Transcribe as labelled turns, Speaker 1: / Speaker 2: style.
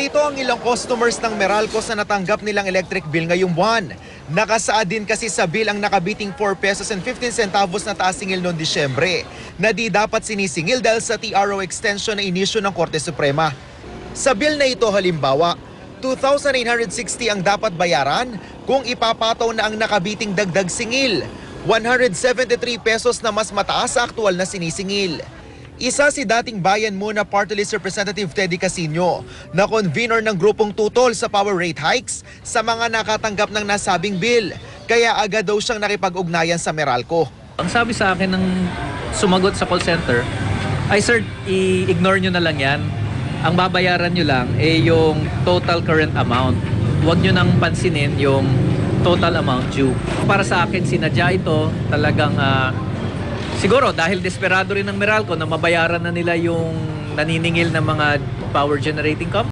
Speaker 1: Nalito ang ilang customers ng Meralco sa natanggap nilang electric bill ngayong buwan. Nakasaad din kasi sa bill ang nakabiting 4 pesos and 15 centavos na taas singil noong Disyembre na di dapat sinisingil dahil sa TRO extension na inisyo ng Korte Suprema. Sa bill na ito halimbawa, 2,860 ang dapat bayaran kung ipapataw na ang nakabiting dagdag singil. 173 pesos na mas mataas sa aktual na sinisingil. Isa si dating bayan muna Party List Representative Teddy Casino na convener ng grupong tutol sa power rate hikes sa mga nakatanggap ng nasabing bill. Kaya agad daw siyang nakipag-ugnayan sa Meralco.
Speaker 2: Ang sabi sa akin ng sumagot sa call center, ay sir, i-ignore nyo na lang yan. Ang babayaran nyo lang ay yung total current amount. Huwag nyo nang pansinin yung total amount due. Para sa akin, sinadya ito talagang ah, siguro dahil desperado rin ng Meralco na mabayaran na nila yung naniningil ng mga power generating company.